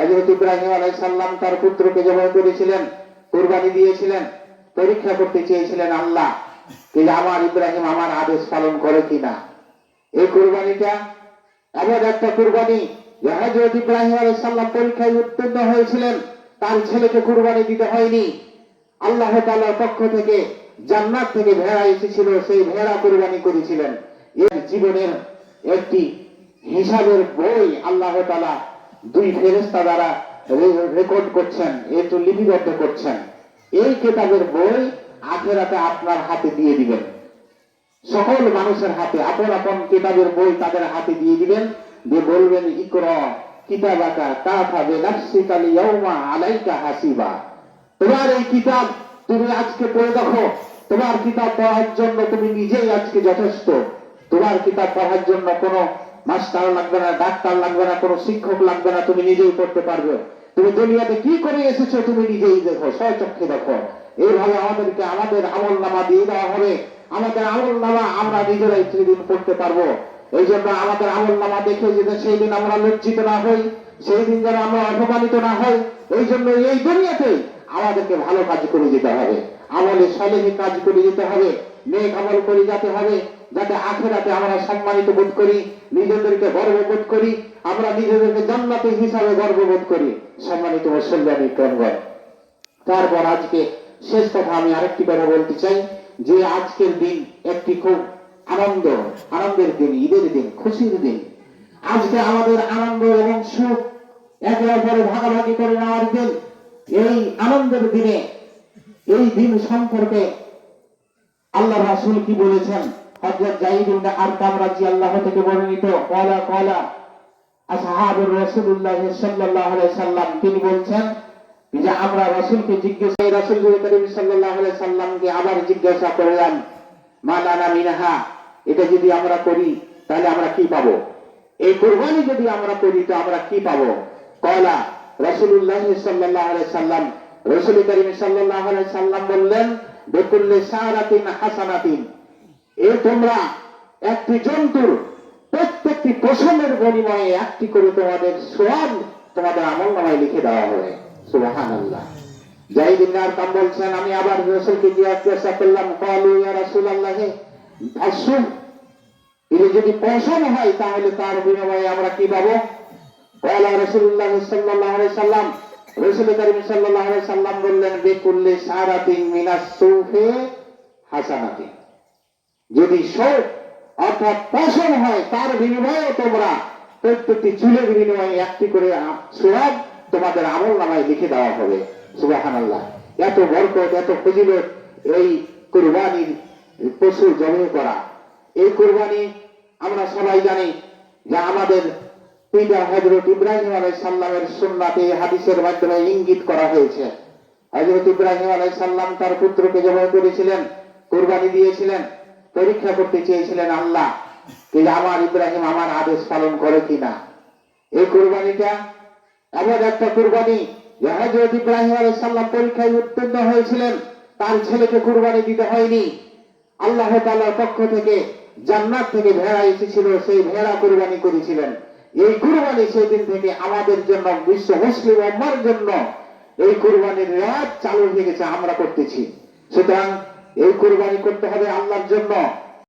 হজরত ইব্রাহিম আলাই সাল্লাম তার পুত্রকে জবাই করেছিলেন, কোরবানি দিয়েছিলেন, পরীক্ষা করতে চেয়েছিলেন আল্লাহ যে আমার ইব্রাহিম আমার আদেশ পালন করে কিনা। এই কোরবানিটা এমন একটা কোরবানি হজরত ইব্রাহিম আলাই সাল্লাম পরীক্ষায় উত্তীর্ণ হয়েছিলেন, তার ছেলেকে কোরবানি দিতে হয়নি। আল্লাহ তাআলার পক্ষ থেকে জান্নাত থেকে ভেড়া এসেছিল, সেই ভেড়া কোরবানি করেছিলেন। এর জীবনের একটি হিসাবের বই আল্লাহ তাআলা দুই ফেরেশতা দ্বারা রেকর্ড করছেন একটু লিপিবদ্ধ করছেন। এই কিতাবের বই আখেরাতে আপনার হাতে দিয়ে দিবেন। সকল মানুষের হাতে, আপন আপন কিতাবের বই তাদের হাতে দিয়ে দিবেন। দিয়ে বলবেন, ইকর ইয়াউমা আলাইকা হাসিবা। তোমার এই কিতাব তুমি আজকে পড়ে দেখো। তোমার কিতাব পড়ার জন্য তুমি নিজেই আজকে যথেষ্ট। তোমার কিতাব পড়ার জন্য কোনো মাস্টার লাগবে না, ডাক্তার লাগবে না, কোনো শিক্ষক লাগবে না, তুমি নিজেই পড়তে পারবে। তুমি দুনিয়াতে কি করে এসেছ তুমি নিজেই দেখো, স্বচক্ষে দেখো। এইভাবে আমাদেরকে আমাদের আমল নামা দিয়ে দেওয়া হবে। আমাদের আমল নামা আমরা নিজেরাই সেদিন পড়তে পারব। এই জন্য আমাদের আমল নামা দেখে যেন সেই দিন আমরা লজ্জিত না হই সেই দিন যেন আমরা অপমানিত না হই, এই জন্য এই দুনিয়াতেই আমাদেরকে ভালো কাজ করে যেতে হবে। আমলে সলেহে কাজ করে যেতে হবে, নেক আমল করে যেতে হবে। যাতে আখেরাতে আমরা সম্মানিত বোধ করি, নিজেদেরকে গর্ববোধ করি, আমরা নিজেদেরকে জান্নাতি হিসাবে গর্ববোধ করি। সম্মানিত মুসল্লানি প্রাণগণ তারপর আজকে শেষ কথা আমি আরেকটি কথা বলতে চাই, যে আজকের দিন একটি খুব আনন্দ, আনন্দের দিন, ঈদের দিন, খুশির দিন। আজকে আমাদের আনন্দ এবং সুখ একে অপরে ভাগাভাগি করে নেওয়ার দিন। এই আনন্দের দিনে, এই দিন সম্পর্কে আল্লাহ রাসূল কি বলেছেন? হযরত জাইদ ইবনে আরকাম রাদিয়াল্লাহু থেকে বর্ণিত কলা কলা আসহাবুর রাসূলুল্লাহ সাল্লাল্লাহু আলাইহি সাল্লাম, তিনি বলছেন যে আমরা রাসূলকে জিজ্ঞেস এই রাসূল করিম সাল্লাল্লাহু আলাইহি সাল্লামকে আবার জিজ্ঞাসা করলাম, মালানা মিনহা, এটা যদি আমরা করি, তাহলে আমরা কি পাবো? এই কুরবানি যদি আমরা করি, তো আমরা কি পাবো? কলা রাসূলুল্লাহ সাল্লাল্লাহু আলাইহি সাল্লাম, রাসূল করিম আলাইহি সাল্লাম বললেন, বেকুল্লে সারাতিন হাসানাতিন। এ তোমরা একটি জন্তুর প্রত্যেকটি পশমের বিনিময়ে একটি করে তোমাদের সোয়াব তোমাদের আমল নামায় লিখে দেওয়া হবে। আল্লাহ জাহিদিন কাম বলছেন, আমি আবার রসুলকে করলাম, কলু ইয়া আল্লাহে এটা যদি হয় তাহলে তার বিনিময়ে আমরা কি পাবো? কলা রসুল্লাহ আলাইহি সাল্লাম, রসুল করিম আলাইহি সাল্লাম বললেন, বেকুল্লে সারাতিন মিনাস সুফে হাসানাতিন। যদি শোক অর্থাৎ পশম হয়, তার বিনিময়ে তোমরা প্রত্যেকটি চুলের বিনিময়ে একটি করে সোয়াব তোমাদের আমল নামায় লিখে দেওয়া হবে। সুবাহান আল্লাহ এত বরকত, এত ফজিলত এই কুরবানির পশু জমে করা। এই কুরবানি আমরা সবাই জানি যে আমাদের পিতা হজরত ইব্রাহিম আলাই সাল্লামের সুন্নাতে হাদিসের মাধ্যমে ইঙ্গিত করা হয়েছে। হজরত ইব্রাহিম আলাই সাল্লাম তার পুত্রকে জবাই করেছিলেন, কোরবানি দিয়েছিলেন। পরীক্ষা করতে চেয়েছিলেন আল্লাহ যে আমার ইব্রাহিম আমার আদেশ পালন করে কিনা। এই কোরবানিটা এমন একটা কোরবানি হজরত ইব্রাহিম আলাই সাল্লাম পরীক্ষায় উত্তীর্ণ হয়েছিলেন, তার ছেলেকে কোরবানি দিতে হয়নি। আল্লাহ তাআলার পক্ষ থেকে জান্নাত থেকে ভেড়া এসেছিল, সেই ভেড়া কোরবানি করেছিলেন। এই কুরবানি সেদিন থেকে আমাদের জন্য, বিশ্ব মুসলিম উম্মার জন্য এই কুরবানির রাত চালু হয়ে গেছে, আমরা করতেছি। সুতরাং এই কোরবানি করতে হবে আল্লাহর জন্য।